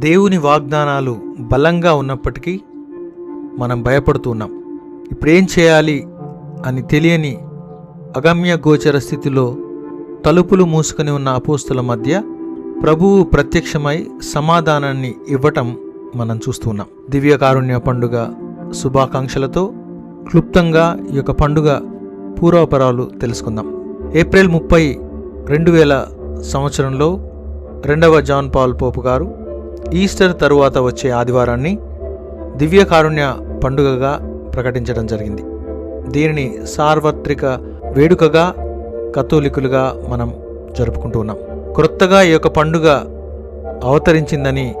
దేవుని వాగ్దానాలు బలంగా ఉన్నప్పటికీ మనం భయపడుతున్నాం ఇప్పుడేం చేయాలి అని తెలియని అగమ్య గోచర స్థితిలో తలుపులు మూసుకొని ఉన్న అపోస్తుల మధ్య ప్రభువు ప్రత్యక్షమై సమాధానాన్ని ఇవ్వటం మనం చూస్తున్నాం దివ్య కారుణ్య పండుగ శుభాకాంక్షలతో క్లుప్తంగా ఈ యొక్క పండుగ పూర్వపరాలు తెలుసుకుందాం. ఏప్రిల్ ముప్పై రెండు వేల సంవత్సరంలో రెండవ జాన్ పాల్ పోపు గారు ఈస్టర్ తరువాత వచ్చే ఆదివారాన్ని దివ్యకారుణ్య పండుగగా ప్రకటించడం జరిగింది. దీనిని సార్వత్రిక వేడుకగా కథోలికులుగా మనం జరుపుకుంటూ ఉన్నాం. క్రొత్తగా ఈ యొక్క పండుగ అవతరించిందని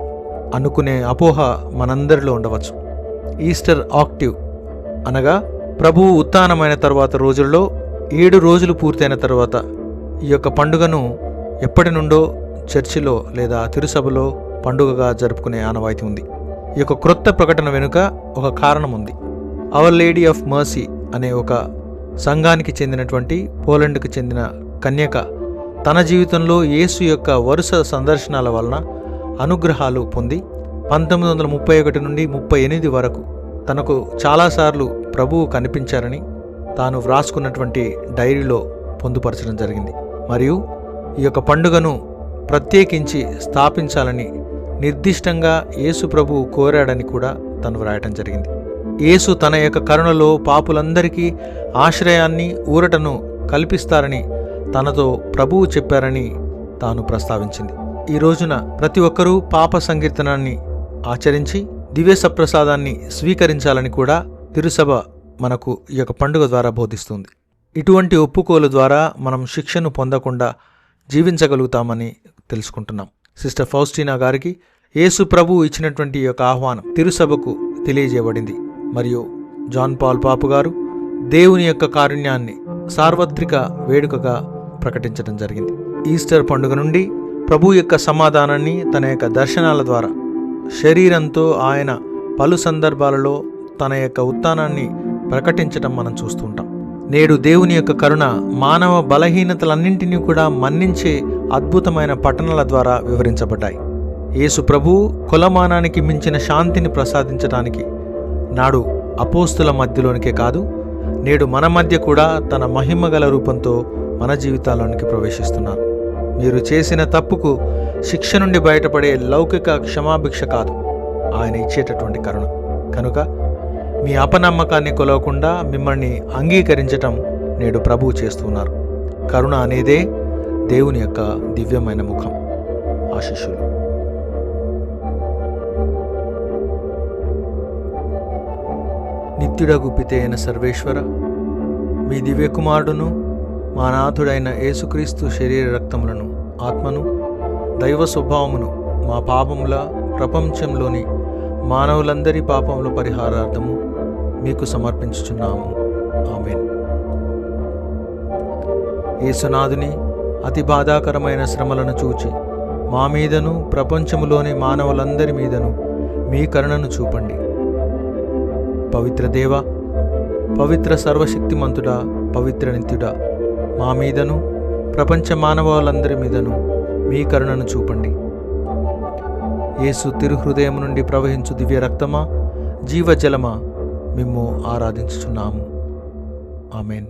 అనుకునే అపోహ మనందరిలో ఉండవచ్చు. ఈస్టర్ ఆక్టివ్ అనగా ప్రభువు ఉత్థానమైన తర్వాత రోజుల్లో ఏడు రోజులు పూర్తయిన తర్వాత ఈ యొక్క పండుగను ఎప్పటి నుండో చర్చిలో లేదా తిరుసభలో పండుగగా జరుపుకునే ఆనవాయితీ ఉంది. ఈ యొక్క క్రొత్త ప్రకటన వెనుక ఒక కారణం ఉంది. అవర్ లేడీ ఆఫ్ మర్సీ అనే ఒక సంఘానికి చెందినటువంటి పోలండ్కి చెందిన కన్యక తన జీవితంలో యేసు యొక్క వరుస సందర్శనాల వలన అనుగ్రహాలు పొంది పంతొమ్మిది వందల ముప్పై ఒకటి నుండి ముప్పై ఎనిమిది వరకు తనకు చాలాసార్లు ప్రభువు కనిపించారని తాను వ్రాసుకున్నటువంటి డైరీలో పొందుపరచడం జరిగింది. మరియు ఈ యొక్క పండుగను ప్రత్యేకించి స్థాపించాలని నిర్దిష్టంగా యేసు ప్రభువు కోరాడని కూడా తను వ్రాయటం జరిగింది. యేసు తన యొక్క కరుణలో పాపులందరికీ ఆశ్రయాన్ని ఊరటను కల్పిస్తారని తనతో ప్రభువు చెప్పారని తాను ప్రస్తావించింది. ఈ రోజున ప్రతి ఒక్కరూ పాప సంకీర్తనాన్ని ఆచరించి దివ్య సప్రసాదాన్ని స్వీకరించాలని కూడా తిరుసభ మనకు ఈ యొక్క పండుగ ద్వారా బోధిస్తుంది. ఇటువంటి ఒప్పుకోలు ద్వారా మనం శిక్షను పొందకుండా జీవించగలుగుతామని తెలుసుకుంటున్నాం. సిస్టర్ ఫౌస్టీనా గారికి యేసు ప్రభు ఇచ్చినటువంటి యొక్క ఆహ్వానం తిరుసభకు తెలియజేయబడింది. మరియు జాన్ పాల్ పాపు గారు దేవుని యొక్క కారుణ్యాన్ని సార్వత్రిక వేడుకగా ప్రకటించడం జరిగింది. ఈస్టర్ పండుగ నుండి ప్రభు యొక్క సమాధానాన్ని తన యొక్క దర్శనాల ద్వారా శరీరంతో ఆయన పలు సందర్భాలలో తన యొక్క ఉత్థానాన్ని ప్రకటించడం మనం చూస్తుంటాం నేడు దేవుని యొక్క కరుణ మానవ బలహీనతలన్నింటినీ కూడా మన్నించే అద్భుతమైన పట్టణాల ద్వారా వివరించబడ్డాయి. యేసు ప్రభు కులమానానికి మించిన శాంతిని ప్రసాదించడానికి నాడు అపోస్తుల మధ్యలోనికే కాదు నేడు మన మధ్య కూడా తన మహిమగల రూపంతో మన జీవితాల్లోనికి ప్రవేశిస్తున్నారు. మీరు చేసిన తప్పుకు శిక్ష నుండి బయటపడే లౌకిక క్షమాభిక్ష కాదు ఆయన ఇచ్చేటటువంటి కరుణ. కనుక మీ అపనమ్మకాన్ని కొలవకుండా మిమ్మల్ని అంగీకరించటం నేడు ప్రభువు చేస్తున్నారు. కరుణ అనేదే దేవుని యొక్క దివ్యమైన ముఖం. ఆశిష్యులు నిత్యుడగు పితే అయిన సర్వేశ్వర మీ దివ్యకుమారుడును మా నాథుడైన యేసుక్రీస్తు శరీర రక్తములను ఆత్మను దైవ స్వభావమును మా పాపముల ప్రపంచంలోని మానవులందరి పాపముల పరిహారార్థము మీకు సమర్పించుచున్నాము. ఆమెన్. ఏసునాథుని అతి బాధాకరమైన శ్రమలను చూచి మా మీదను ప్రపంచములోని మానవులందరి మీదను మీ కరుణను చూపండి. పవిత్ర దేవ పవిత్ర సర్వశక్తిమంతుడా పవిత్ర నిత్యుడా మా మీదను ప్రపంచ మానవాళందరి మీదను మీ కరుణను చూపండి. యేసు తిరుహృదయం నుండి ప్రవహించు దివ్య రక్తమా జీవజలమా మేము ఆరాధించుచున్నాము. ఆమెన్.